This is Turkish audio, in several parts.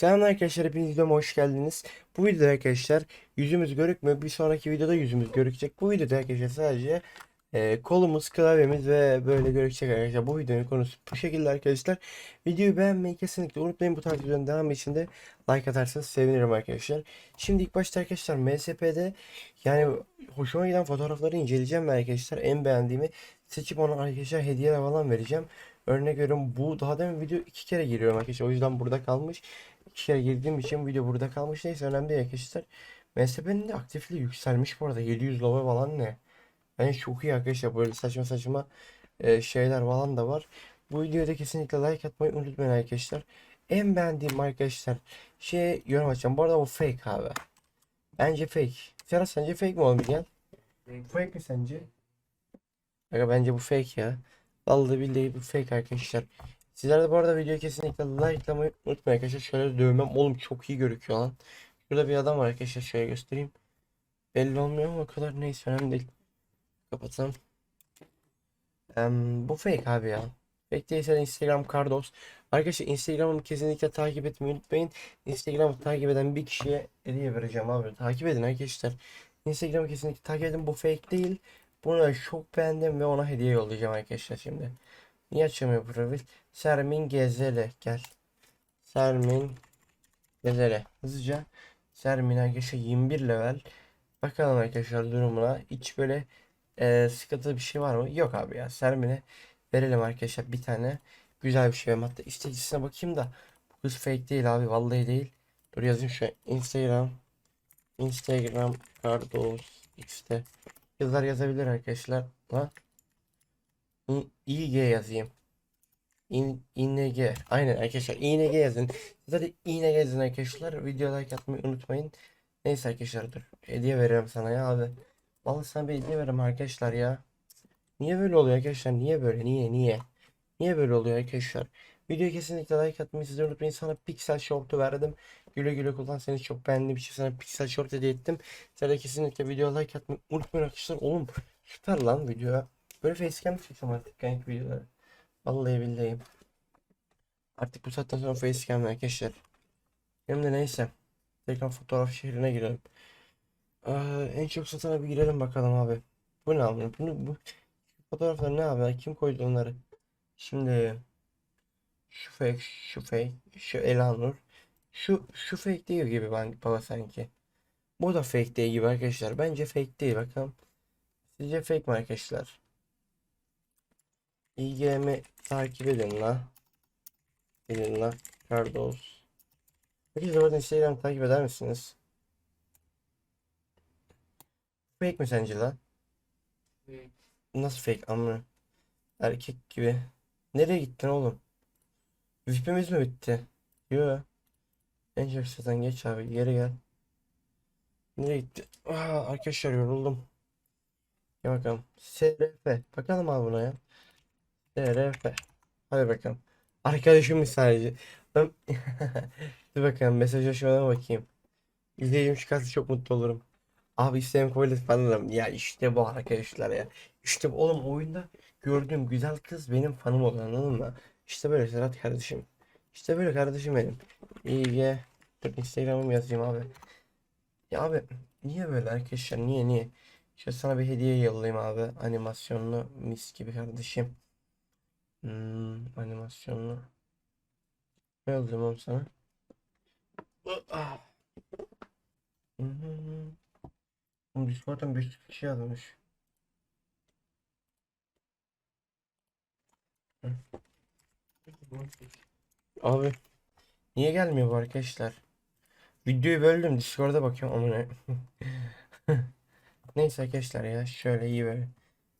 Selam arkadaşlar hepiniz videoma hoş geldiniz. Bu videoda arkadaşlar yüzümüz görükmüyor. Bir sonraki videoda yüzümüz görükecek. Bu videoda arkadaşlar sadece e, kolumuz, klavyemiz ve böyle görükecek arkadaşlar. Bu videonun konusu bu şekilde arkadaşlar. Videoyu beğenmeyi kesinlikle unutmayın. Bu tarz videonun devamı için de like atarsanız sevinirim arkadaşlar. Şimdi ilk başta arkadaşlar MSP'de yani hoşuma giden fotoğrafları inceleyeceğim arkadaşlar en beğendiğimi seçip ona arkadaşlar hediyeler falan vereceğim. Örnek veriyorum bu daha demin video iki kere giriyorum arkadaşlar. O yüzden burada kalmış. İki kere girdiğim için video burada kalmış. Neyse önemli değil arkadaşlar. MSP'nin de aktifliği yükselmiş bu arada. 700 lova falan ne? Bence çok iyi arkadaşlar. Böyle saçma saçma e, şeyler falan da var. Bu videoda kesinlikle like atmayı unutmayın arkadaşlar. En beğendiğim arkadaşlar şey yorum açacağım. Bu arada bu fake abi. Bence fake. Serhat sence fake mi oğlum? Fake mi sence? Aga bence bu fake ya. Vallahi billahi bu fake arkadaşlar. Sizler de bu arada videoyu kesinlikle likelamayı unutmayın arkadaşlar. Şöyle dövmem oğlum çok iyi görüküyor lan. Şurada bir adam var arkadaşlar şöyle göstereyim. Belli olmuyor ama o kadar neyse önemli değil. Kapatalım. Em, bu fake abi ya. Fake değilse Instagram Cardos. Arkadaşlar Instagram'ımı kesinlikle takip etmeyi unutmayın. Instagram'ı takip eden bir kişiye hediye vereceğim abi. Takip edin arkadaşlar. Instagram'ı kesinlikle takip edin. Bu fake değil. Bunu çok beğendim ve ona hediye yollayacağım arkadaşlar şimdi. Niye açamıyor profil? Sermin Gezele gel. Sermin Gezele. Hızlıca Sermin arkadaşlar 21 level. Bakalım arkadaşlar durumuna. Hiç böyle e, sıkıntılı bir şey var mı? Yok abi ya. Sermin'e verelim arkadaşlar bir tane. Güzel bir şey. Hatta istecisine bakayım da. Bu kız fake değil abi. Vallahi değil. Dur yazayım şu Instagram. Instagram Cardos X'te. Kızlar yazabilir arkadaşlar. Ha? İG yazayım. İn, ING. Aynen arkadaşlar ING yazın. Zaten ING yazın arkadaşlar. Video like atmayı unutmayın. Neyse arkadaşlar dur. Hediye veriyorum sana ya abi. Vallahi sana bir hediye veririm arkadaşlar ya. Niye böyle oluyor arkadaşlar? Niye böyle? Niye? Niye? Niye böyle oluyor arkadaşlar? Videoya kesinlikle like atmayı sizden unutmayın. Sana Pixel Short'u verdim. Güle güle kullan. Seni çok beğendiğim için sana Pixel Short hediye ettim. Sen de kesinlikle video like atmayı unutmayın arkadaşlar. Oğlum süper lan video. Böyle facecam çeksem artık kanka videoları? Vallahi billahi. Artık bu saatten sonra facecam arkadaşlar. Hem de neyse. Tekrar fotoğraf şehrine girelim. Ee, en çok satana bir girelim bakalım abi. Bu ne abi? Bunu, bu fotoğraflar ne abi? Kim koydu onları? Şimdi şu fake, şu fake, şu Elanur. Şu şu fake değil gibi ben baba sanki. Bu da fake değil gibi arkadaşlar. Bence fake değil bakalım. Sizce fake mi arkadaşlar? İGM'i takip edin la. Edin la. Cardos. Peki zaten Instagram takip eder misiniz? Fake mi sence la? Nasıl fake amına? Erkek gibi. Nereye gittin oğlum? VIP'imiz mi bitti? Yo. En çok satan geç abi geri gel. Nereye gitti? Aa, arkadaşlar yoruldum. Ya bakalım. SRF. Bakalım abi buna ya. SRF. Hadi bakalım. Arkadaşım sadece. Ben... Dur bakalım mesajlaşmalarına bakayım. İzleyicim çıkarsa çok mutlu olurum. Abi kabul et fanım. Ya işte bu arkadaşlar ya. İşte oğlum oyunda gördüğüm güzel kız benim fanım oluyor anladın mı? İşte böyle Serhat kardeşim. İşte böyle kardeşim benim. İyi Dur Instagram'ımı yazayım abi. Ya abi niye böyle arkadaşlar niye niye? Şöyle sana bir hediye yollayayım abi. Animasyonlu mis gibi kardeşim. Hmm, animasyonlu. Ne yollayayım oğlum sana? Ah. Discord'dan 500 kişi yazmış. Hı. Abi niye gelmiyor bu arkadaşlar? Videoyu böldüm Discord'a bakıyorum ama ne? Neyse arkadaşlar ya şöyle iyi böyle.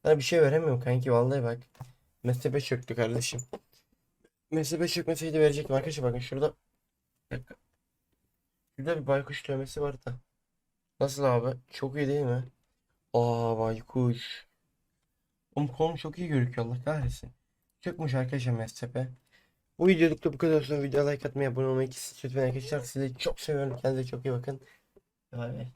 Sana bir şey veremiyorum kanki vallahi bak. Mezhebe çöktü kardeşim. Mezhebe çökmeseydi verecektim arkadaşlar bakın şurada. Şurada bir baykuş dövmesi var da. Nasıl abi? Çok iyi değil mi? Aa baykuş. Oğlum kolum çok iyi görünüyor Allah kahretsin. Çökmüş arkadaşlar mezhebe. Bu videoluk da bu kadar olsun. Video like atmayı, abone olmayı kesin lütfen arkadaşlar. Sizi çok seviyorum. Kendinize çok iyi bakın. Bay bay.